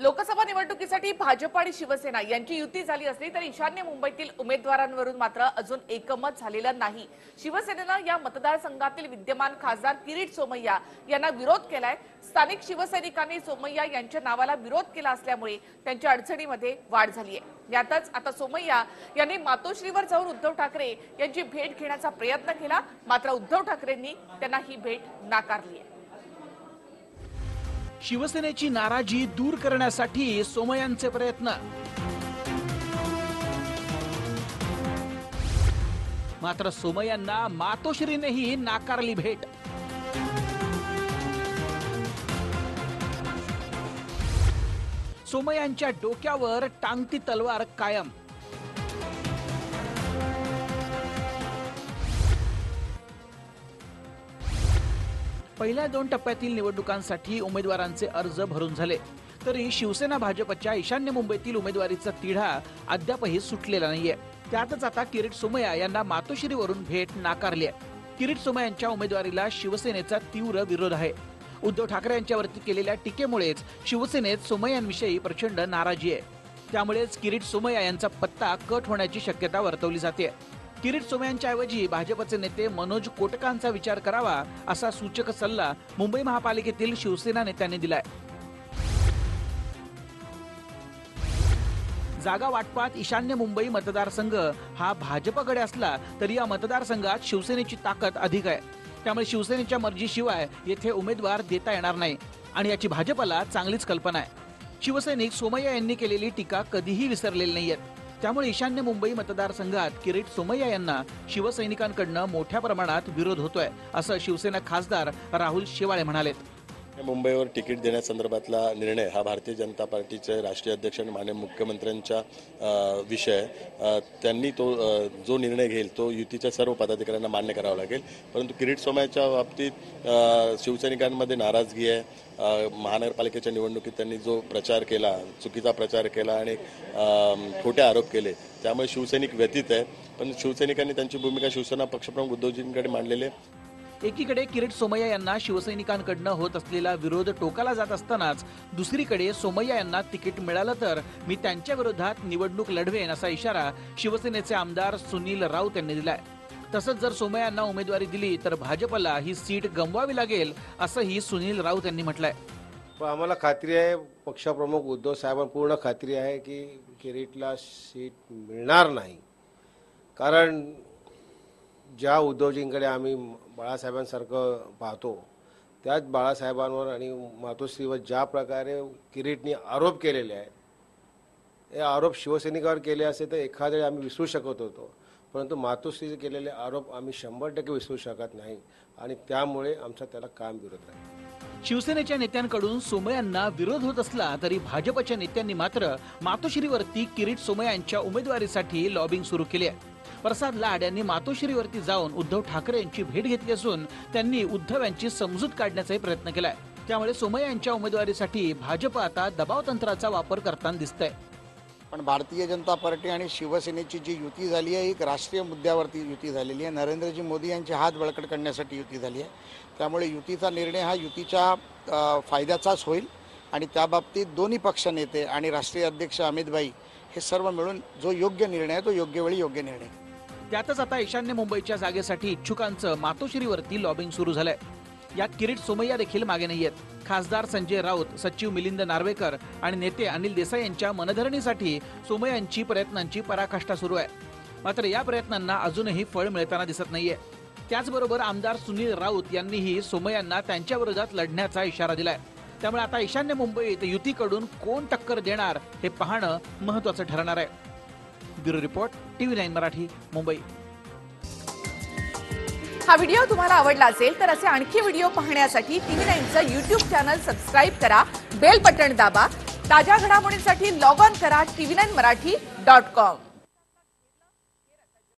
लोकसभा निवडणुकीसाठी भाजप आणि शिवसेना यांची युती झाली असली तर ईशान्य मुंबईतील उमेदवारांवरून मात्र अजून एकमत झालेलं नाही. शिवसेनेनं या मतदारसंघातील विद्यमान खासदार किरीट सोमय्या यांना विरोध केलाय. स्थानिक शिवसैनिकांनी सोमय्या यांच्या नावाला विरोध केला असल्यामुळे त्यांच्या अडचणीमध्ये वाढ झाली आहे. यातच आता सोमय्या यांनी मातोश्रीवर जाऊन उद्धव ठाकरे यांची भेट घेण्याचा प्रयत्न केला. मात्र उद्धव ठाकरेंनी त्यांना ही भेट नाकारली आहे. शिवसेनेची नाराजी दूर करण्यासाठी सोमयांचे प्रयत्न. मात्र सोमयांना मातोश्रीनेही नाकारली भेट. सोमयांच्या डोक्यावर टांगती तलवार कायम. पहिल्या दोन टप्प्यातील निवडणुकांसाठी उमेदवारांचे अर्ज भरून झाले. तरी शिवसेना भाजपच्या ईशान्य मुंबईतील उमेदवारीचा तिढा अद्यापही सुटलेला नाहीये. त्यातच आता किरीट सोमय्या यांना मातोश्रीवरून भेट नाकारली आहे किरीट सोमय्या यांच्या उमेदवारीला शिवसेनेचा तीव्र विरोध आहे. उद्धव ठाकरे यांच्यावरती केलेल्या टीकेमुळेच शिवसेनेत सोमय्यांविषयी प्रचंड नाराजी आहे. त्यामुळेच किरीट सोमय्या यांचा पत्ता कट होण्याची शक्यता वर्तवली जाते किरीट सोमयांच्या ऐवजी भाजपचे नेते मनोज कोटकांचा विचार करावा असा सूचक सल्ला मुंबई महापालिकेतील शिवसेना नेत्यांनी दिलाय. जागा वाटपात ईशान्य मुंबई मतदारसंघ हा भाजपकडे असला तरी या मतदारसंघात शिवसेनेची ताकद अधिक आहे. त्यामुळे शिवसेनेच्या मर्जीशिवाय येथे उमेदवार देता येणार नाही आणि याची भाजपला चांगलीच कल्पना आहे. शिवसैनिक सोमय्या यांनी केलेली टीका कधीही विसरलेली नाहीयेत. त्यामुळे ईशान्य मुंबई मतदारसंघात किरीट सोमय्या यांना शिवसैनिकांकडनं मोठ्या प्रमाणात विरोध होतोय असं शिवसेना खासदार राहुल शेवाळे म्हणालेत. मुंबईवर तिकीट देण्यासंदर्भातला निर्णय हा भारतीय जनता पार्टीचे राष्ट्रीय अध्यक्ष आणि माननीय मुख्यमंत्र्यांचा विषय. त्यांनी तो जो निर्णय घेईल तो युतीच्या सर्व पदाधिकाऱ्यांना मान्य करावा लागेल. परंतु किरीट सोमय्याच्या बाबतीत शिवसैनिकांमध्ये नाराजगी आहे. महानगरपालिकेच्या निवडणुकीत त्यांनी जो प्रचार केला चुकीचा प्रचार केला आणि खोटे आरोप केले त्यामुळे शिवसैनिक व्यतीत आहे. पण शिवसैनिकांनी त्यांची भूमिका शिवसेना पक्षप्रमुख उद्धवजींकडे मांडलेली आहे. एकीकडे किरीट सोमय्या यांना शिवसैनिकांकडनं होत असलेला विरोध टोकाला जात असतानाच दुसरीकडे सोमय्या यांना तिकीट मिळालं तर मी त्यांच्या विरोधात निवडणूक लढवेन असा इशारा शिवसेनेचे आमदार सुनील राऊत यांनी दिलाय. तसंच जर सोमय्या यांना उमेदवारी दिली तर भाजपला ही सीट गमवावी लागेल असंही सुनील राऊत यांनी म्हटलंय. आम्हाला खात्री आहे पक्षप्रमुख उद्धव साहेबांना पूर्ण खात्री आहे की किरीटला सीट मिळणार नाही. कारण ज्या उद्धवजींकडे आम्ही बाळासाहेबांसारखं पाहतो त्याच बाळासाहेबांवर आणि मातोश्रीवर ज्या प्रकारे किरीटनी आरोप केलेले आहेत हे आरोप शिवसैनिकावर केले असते तर एखाद्या वेळी आम्ही विसरू शकत होतो. परंतु मातोश्रीचे केलेले आरोप आम्ही शंभर टक्के विसरू शकत नाही आणि त्यामुळे आमचा त्याला काम विरोध आहे शिवसेनेच्या नेत्यांकडून सोमयांना विरोध होत असला तरी भाजपच्या नेत्यांनी मात्र मातोश्रीवरती किरीट सोमयांच्या यांच्या उमेदवारीसाठी लॉबिंग सुरू केली आहे. प्रसाद लाड यांनी मातोश्रीवरती जाऊन उद्धव ठाकरे यांची भेट घेतली असून त्यांनी उद्धव यांची समजूत काढण्याचाही प्रयत्न केलाय. त्यामुळे सोमय्या यांच्या उमेदवारीसाठी भाजप आता दबाव तंत्राचा वापर करताना दिसतंय. पण भारतीय जनता पार्टी आणि शिवसेनेची जी युती झाली आहे एक राष्ट्रीय मुद्द्यावरती युती झालेली आहे. नरेंद्रजी मोदी यांचे हात बळकट करण्यासाठी युती झाली आहे. त्यामुळे युतीचा निर्णय हा युतीच्या फायद्याचाच होईल आणि त्या बाबतीत दोन्ही पक्ष नेते आणि राष्ट्रीय अध्यक्ष अमितभाई हे सर्व मिळून जो योग्य निर्णय आहे तो योग्य वेळी योग्य निर्णय. त्यातच आता ईशान्य मुंबईच्या जागेसाठी इच्छुकांचं मातोश्रीवरती लॉबिंग सुरू झालंय. यात किरीट सोमय्या देखील मागे नाहीयेत खासदार संजय राऊत सचिव मिलिंद नार्वेकर आणि नेते अनिल देसाई यांच्या मनधरणीसाठी सोमय्यांची प्रयत्नांची पराकाष्ठा सुरू आहे. मात्र या प्रयत्नांना अजूनही फळ मिळताना दिसत नाहीये. त्याचबरोबर आमदार सुनील राऊत यांनीही सोमय्यांना त्यांच्या विरोधात लढण्याचा इशारा दिलाय. त्यामुळे आता ईशान्य मुंबईत युतीकडून कोण टक्कर देणार हे पाहणं महत्वाचं ठरणार आहे. Bureau report TV nine Marathi Mumbai. हा व्हिडिओ तुम्हाला आवडला असेल तर असे आणखी व्हिडिओ पाहण्यासाठी टीव्ही नाईनचं युट्यूब चॅनल सबस्क्राईब करा बेल बटन दाबा ताज्या घडामोडींसाठी लॉग ऑन करा TV nine Marathi dot com.